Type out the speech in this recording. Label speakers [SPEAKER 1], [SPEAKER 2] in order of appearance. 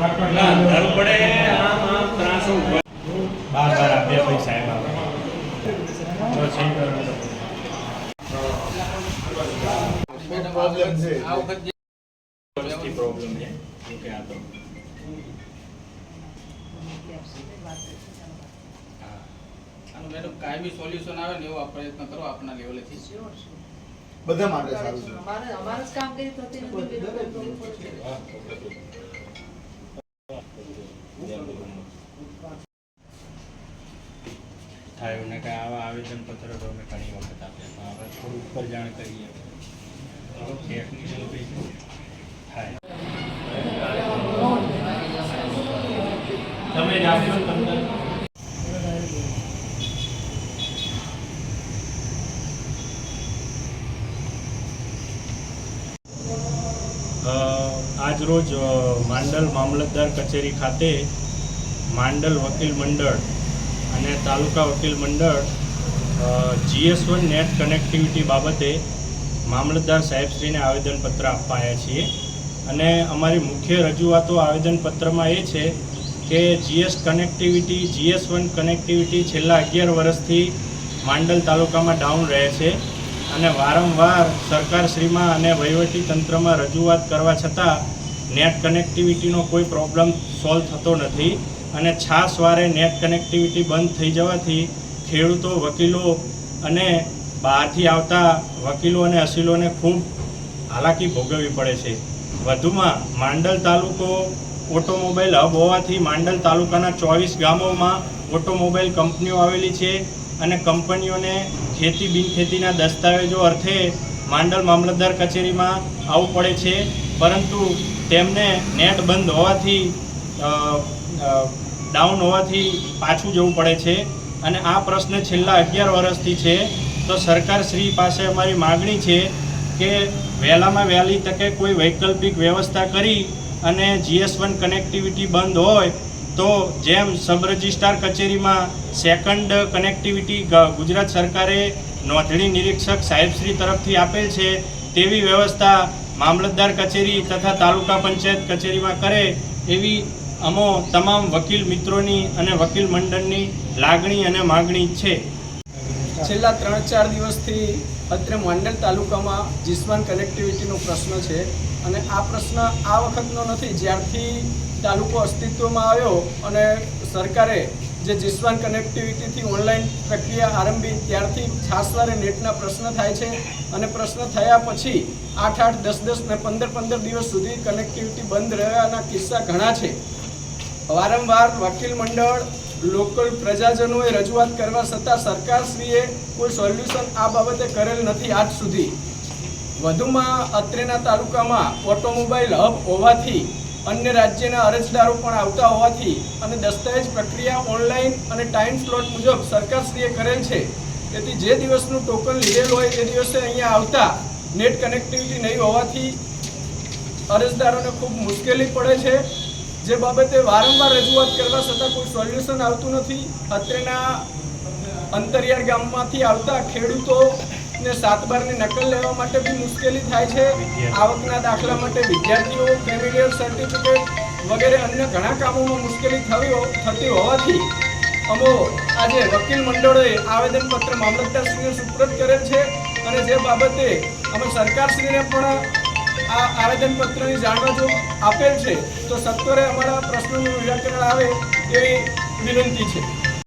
[SPEAKER 1] ધરપડે આમ આમ ત્રાસો બાર બાર આપ્યા પછી સાહેબ આવે.
[SPEAKER 2] પ્રોબ્લેમ છે
[SPEAKER 3] આ વખત
[SPEAKER 1] પ્રોબ્લેમ છે. કે આ તો
[SPEAKER 3] મેડમ કાયમી સોલ્યુશન આવે ને એવો પ્રયત્ન કરો આપના લેવલેથી
[SPEAKER 2] બધા માટે સારું છે.
[SPEAKER 4] અમારે અમારે કામ કરી થતી
[SPEAKER 1] થાય ને કે આવા આવેદન પત્ર તો અમે ઘણી વખત આપ્યા. પણ હવે થોડું ઉપર જાણ કરીએ. તમે આજરોજ માંડલ મામલતદાર કચેરી ખાતે માંડલ વકીલ મંડળ અને તાલુકા વકીલ મંડળ જીએસ વન નેટ કનેક્ટિવિટી બાબતે મામલતદાર સાહેબશ્રીને આવેદનપત્ર આપવાયા છીએ. અને અમારી મુખ્ય રજૂઆતો આવેદનપત્રમાં એ છે કે GS connectivity GS one connectivity છેલ્લા અગિયાર વર્ષથી માંડલ તાલુકામાં ડાઉન રહે છે અને વારંવાર સરકારશ્રીમાં અને વહીવટી તંત્રમાં રજૂઆત કરવા છતાં નેટ કનેક્ટિવિટીનો કોઈ પ્રોબ્લેમ સોલ્વ થતો નથી અને છાસ વારે નેટ કનેક્ટિવિટી બંધ થઈ જવાથી ખેડૂતો, વકીલો અને બહારથી આવતા વકીલો અને અસીલોને ખૂબ હાલાકી ભોગવવી પડે છે. વધુમાં, માંડલ તાલુકો ઓટોમોબાઈલ હબ હોવાથી માંડલ તાલુકાના ચોવીસ ગામોમાં ઓટોમોબાઈલ કંપનીઓ આવેલી છે અને કંપનીઓને ખેતી બિનખેતીના દસ્તાવેજો અર્થે માંડલ મામલતદાર કચેરીમાં આવવું પડે છે. પરંતુ તેમને નેટ બંધ હોવાથી ડાઉન હોવાથી પાછું જવું પડે છે. અને આ પ્રશ્ન છેલ્લા અગિયાર વર્ષથી છે. તો સરકાર શ્રી પાસે અમારી માગણી છે કે વહેલામાં વહેલી તકે કોઈ વૈકલ્પિક વ્યવસ્થા કરી અને જીએસ વન કનેક્ટિવિટી બંધ હોય તો જેમ સબ રજિસ્ટ્રાર કચેરીમાં સેકન્ડ કનેક્ટિવિટી ગુજરાત સરકારે નોંધણી નિરીક્ષક સાહેબશ્રી તરફથી આપેલ છે, તેવી વ્યવસ્થા મામલતદાર કચેરી તથા તાલુકા પંચાયત કચેરીમાં કરે એવી અમો તમામ વકીલ મિત્રોની અને વકીલ મંડળની લાગણી અને માગણી છે.
[SPEAKER 5] છેલ્લા ત્રણ ચાર દિવસથી અત્રે માંડલ તાલુકામાં જીસવાન કનેક્ટિવિટીનો પ્રશ્ન છે અને આ પ્રશ્ન આ વખતનો નથી. જ્યારથી તાલુકો અસ્તિત્વમાં આવ્યો અને સરકારે જે જીસવાન કનેક્ટિવિટીથી ઓનલાઈન પ્રક્રિયા આરંભી ત્યારથી છાસવારે નેટના પ્રશ્ન થાય છે અને પ્રશ્ન થયા પછી આઠ આઠ દસ દસ ને પંદર પંદર દિવસ સુધી કનેક્ટિવિટી બંધ રહ્યાના કિસ્સા ઘણા છે. વારંવાર વકીલ મંડળ, લોકલ પ્રજાજનોએ રજૂઆત કરવા છતાં સરકારશ્રીએ કોઈ સોલ્યુશન આ બાબતે કરેલ નથી આજ સુધી. વધુમાં અત્રેના તાલુકામાં ઓટોમોબાઈલ હબ હોવાથી અન્ય રાજ્યના અરજદારો પણ આવતા હોવાથી અને દસ્તાવેજ પ્રક્રિયા ઓનલાઈન અને ટાઈમ સ્લોટ મુજબ સરકારશ્રીએ કરેલ છે. તેથી જે દિવસનું ટોકન લીધેલ હોય તે દિવસે અહીંયા આવતા નેટ કનેક્ટિવિટી નહીં હોવાથી અરજદારોને ખૂબ મુશ્કેલી પડે છે. જે બાબતે વારંવાર રજૂઆત કરવા છતાં કોઈ સોલ્યુશન આવતું નથી. અત્રેના અંતરિયાળ ગામમાંથી આવતા ખેડૂતોને સાત બારની નકલ લેવા માટે બી મુશ્કેલી થાય છે. આવકના દાખલા માટે વિદ્યાર્થીઓ ફેમિલિયર સર્ટિફિકેટ વગેરે અન્ય ઘણા કામોમાં મુશ્કેલી થવી થતી હોવાથી અમો આજે વકીલ મંડળોએ આવેદનપત્ર મામલતદારશ્રીને સુપ્રત કરેલ છે અને જે બાબતે અમે સરકારશ્રીને પણ આ આવેદનપત્રની જાણવા જો આપેલ છે. તો સત્વરે અમારા પ્રશ્નોનું નિરાકરણ આવે એવી વિનંતી છે.